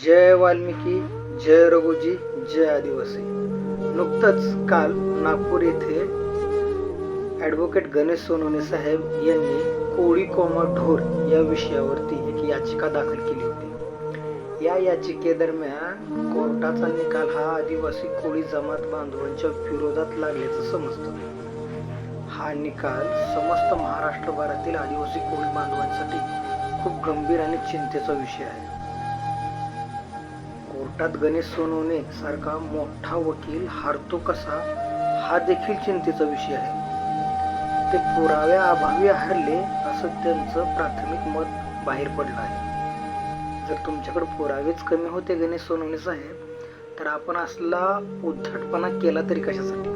जय वाल्मिकी जय रघुजी जय आदिवासी. नुकतंच काल नागपूर येथे ॲडव्होकेट गणेश सोनवणे साहेब यांनी कोळी कोमा ढोर या विषयावरती एक याचिका दाखल केली होती. या याचिकेदरम्यान कोर्टाचा निकाल हा आदिवासी कोळी जमात बांधवांच्या विरोधात लागल्याचं समजतं. हा निकाल समस्त महाराष्ट्रभरातील आदिवासी कोळी बांधवांसाठी खूप गंभीर आणि चिंतेचा विषय आहे. कोर्टात गणेश सोनवणे सारखा मोठा वकील हारतो कसा हा देखील चिंतेचा विषय आहे. ते पुराव्या अभावी हरले असं त्यांचं प्राथमिक मत बाहेर पडलं आहे. जर तुमच्याकडे पुरावेच कमी होते गणेश सोनवणे साहेब तर आपण असला उद्धटपणा केला तरी कशासाठी?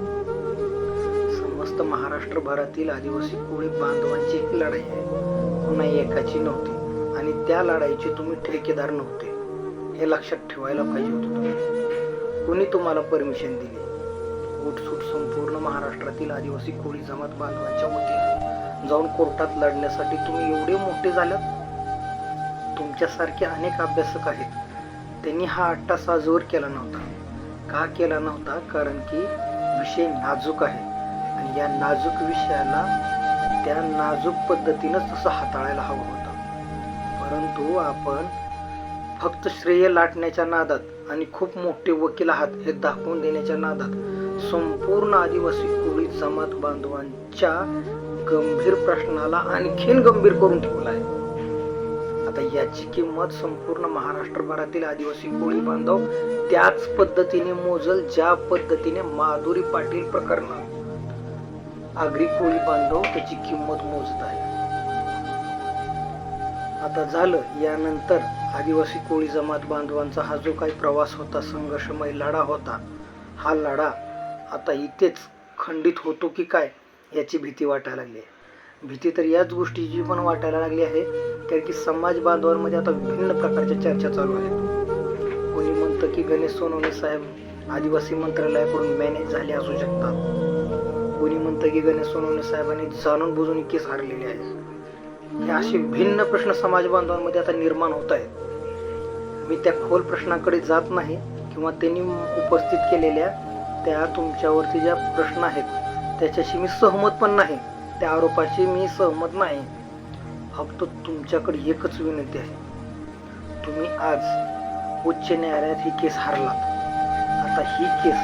समस्त महाराष्ट्रभरातील आदिवासी कोळी बांधवांची एक लढाई आहे. पुन्हा एकाची नव्हती आणि त्या लढाईचे तुम्ही ठेकेदार नव्हते. हे लक्षात ठेवायला पाहिजे होतं तुम्ही. कोणी तुम्हाला परमिशन दिली? उठसूट संपूर्ण महाराष्ट्रातील आदिवासी कोळी जमात बांधवांच्या वतीने जाऊन कोर्टात लढण्यासाठी तुम्ही एवढे मोठे झालात? तुमच्यासारखे अनेक अभ्यासक आहेत. त्यांनी हा अट्टा साजवर केला नव्हता. का केला नव्हता? कारण की विषय नाजूक आहे. आणि या नाजूक विषयाला त्या नाजूक पद्धतीनंच तसं हाताळायला हवं होतं. परंतु आपण फक्त श्रेय लाटण्याच्या नादात आणि खूप मोठे वकील आहात हे दाखवून देण्याच्या नादात. संपूर्ण आदिवासी कोळी जमात बांधवांच्या गंभीर प्रश्नाला आणखीन गंभीर करून ठेवला आहे. आता याची किंमत संपूर्ण महाराष्ट्रभरातील आदिवासी कोळी बांधव त्याच पद्धतीने मोजल ज्या पद्धतीने माधुरी पाटील प्रकरणात. आगरी कोळी बांधव त्याची किंमत मोजत आहे. आता झालं यानंतर आदिवासी कोळी जमात बांधवांचा हा जो काही प्रवास होता संघर्षमय लढा होता हा लढा आता इथेच खंडित होतो की काय याची भीती वाटायला लागली आहे. भीती तर याच गोष्टीची पण वाटायला लागली आहे कारण की समाज बांधवांमध्ये आता विभिन्न प्रकारच्या चर्चा चालू आहेत. कोणी म्हणतं की गणेश सोनवणे साहेब आदिवासी मंत्रालयाकडून मॅनेज झाले असू शकतात. कोणी म्हणतं की गणेश सोनवणे साहेबांनी जाणून बुजून केस हारलेले आहेत. हे असे भिन्न प्रश्न समाज बांधवांमध्ये आता निर्माण होत आहेत. मी त्या खोल प्रश्नाकडे जात नाही किंवा त्यांनी उपस्थित केलेल्या त्या तुमच्यावरती ज्या प्रश्न आहेत त्याच्याशी मी सहमत पण नाही. त्या आरोपाशी मी सहमत नाही. फक्त तुमच्याकडे एकच विनंती आहे. तुम्ही आज उच्च न्यायालयात ही केस हारलात. आता ही केस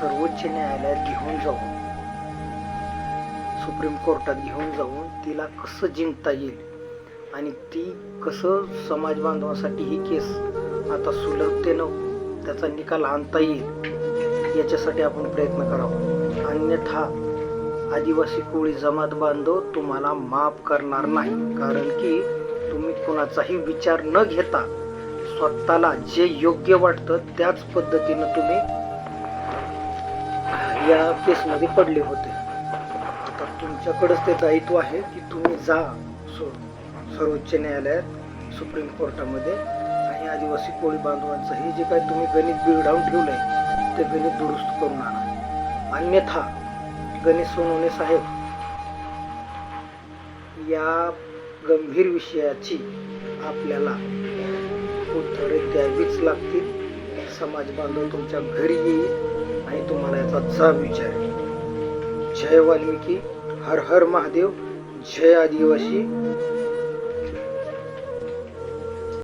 सर्वोच्च न्यायालयात घेऊन जाऊ. सुप्रीम कोर्टात घेऊन जाऊन तिला कसं जिंकता येईल? आणि ती कसं समाज बांधवासाठी ही केस आता सुलभतेनं त्याचा निकाल आणता येईल याच्यासाठी आपण प्रयत्न करावा. अन्यथा आदिवासी कोळी जमात बांधव तुम्हाला माफ करणार नाही. कारण की तुम्ही कोणाचाही विचार न घेता स्वतःला जे योग्य वाटतं त्याच पद्धतीनं तुम्ही या केसमध्ये पडले होते. आता तुमच्याकडंच ते दायित्व आहे की तुम्ही जा. सोडून सर्वोच्च न्यायालयात सुप्रीम कोर्टामध्ये. आणि आदिवासी कोळी बांधवांचं हे जे काय तुम्ही गणित बिघडावून ठेवलं आहे ते गणित दुरुस्त करून आणा. अन्यथा गणेश सोनवणे साहेब या गंभीर विषयाची आपल्याला उत्तरे द्यावीच लागतील. समाज बांधव तुमच्या घरी येईल आणि तुम्हाला याचा जाब विचारेल. जय वाल्मिकी हर हर महादेव जय आदिवासी.